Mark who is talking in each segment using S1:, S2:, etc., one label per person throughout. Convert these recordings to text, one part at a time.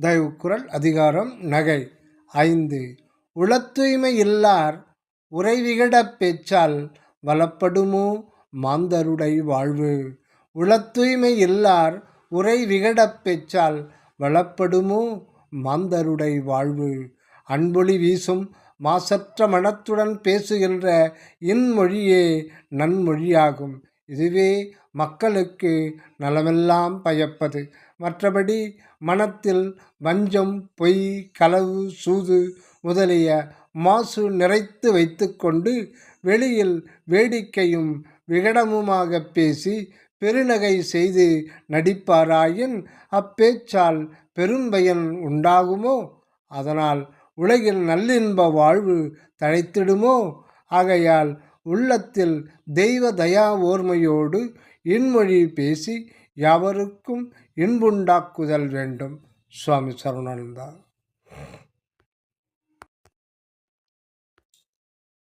S1: தயவுக்குரல் அதிகாரம் நகை. ஐந்து. உளத்தூய்மை இல்லார் உறைவிகட பேச்சால் வளப்படுமோ மாந்தருடை வாழ்வு? உளத்தூய்மை இல்லார் உரை விகடப் பேச்சால் வளப்படுமோ மாந்தருடை வாழ்வு? அன்பொழி வீசும் மாசற்ற மனத்துடன் பேசுகின்ற இன்மொழியே நன்மொழியாகும். இதுவே மக்களுக்கு நலமெல்லாம் பயப்பது. மற்றபடி மனத்தில் வஞ்சம் பொய் களவு சூது முதலிய மாசு நிறைத்து வைத்துக்கொண்டு வெளியில் வேடிக்கையும் விகடமுமாக பேசி பெருநகை செய்து நடிப்பாராயின் அப்பேச்சால் பெரும்பயன் உண்டாகுமோ? அதனால் உலகில் நல்லின்ப வாழ்வு தழைத்திடுமோ? ஆகையால் உள்ளத்தில் தெய்வ தயா ஓர்மையோடு இன்மொழி பேசி யாவருக்கும் இன்புண்டாக்குதல் வேண்டும். சுவாமி சரவணானந்தா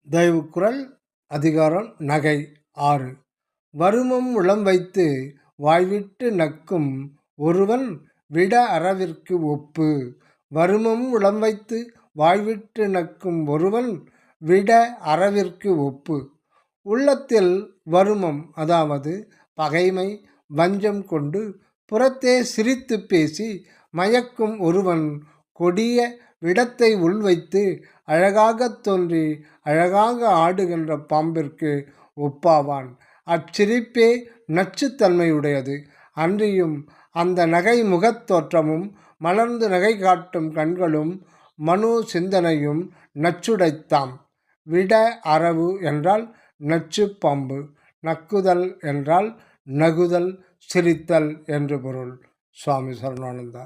S1: தயவு குரல் அதிகாரம் நகை ஆறு. வருமம் உளம் வைத்து வாய்விட்டு நக்கும் ஒருவன் விட அறவிற்கு ஒப்பு. வருமம் உளம் வைத்து வாய்விட்டு நக்கும் ஒருவன் விட அறவிற்கு ஒப்பு. உள்ளத்தில் வருமம் அதாவது பகைமை வஞ்சம் கொண்டு புறத்தே சிரித்து பேசி மயக்கும் ஒருவன் கொடிய விடத்தை உள்வைத்து அழகாகத் தோன்றி அழகாக ஆடுகின்ற பாம்பிற்கு ஒப்பாவான். அச்சிரிப்பே நச்சுத்தன்மையுடையது. அன்றியும் அந்த நகை முகத்தோற்றமும் மலர்ந்து நகை காட்டும் கண்களும் மனு சிந்தனையும் நச்சுடைத்தாம். விட அரவு என்றால் நச்சு பாம்பு. நக்குதல் என்றால் நகுதல் சிரித்தல் என்று பொருள். சுவாமி சரணானந்தா.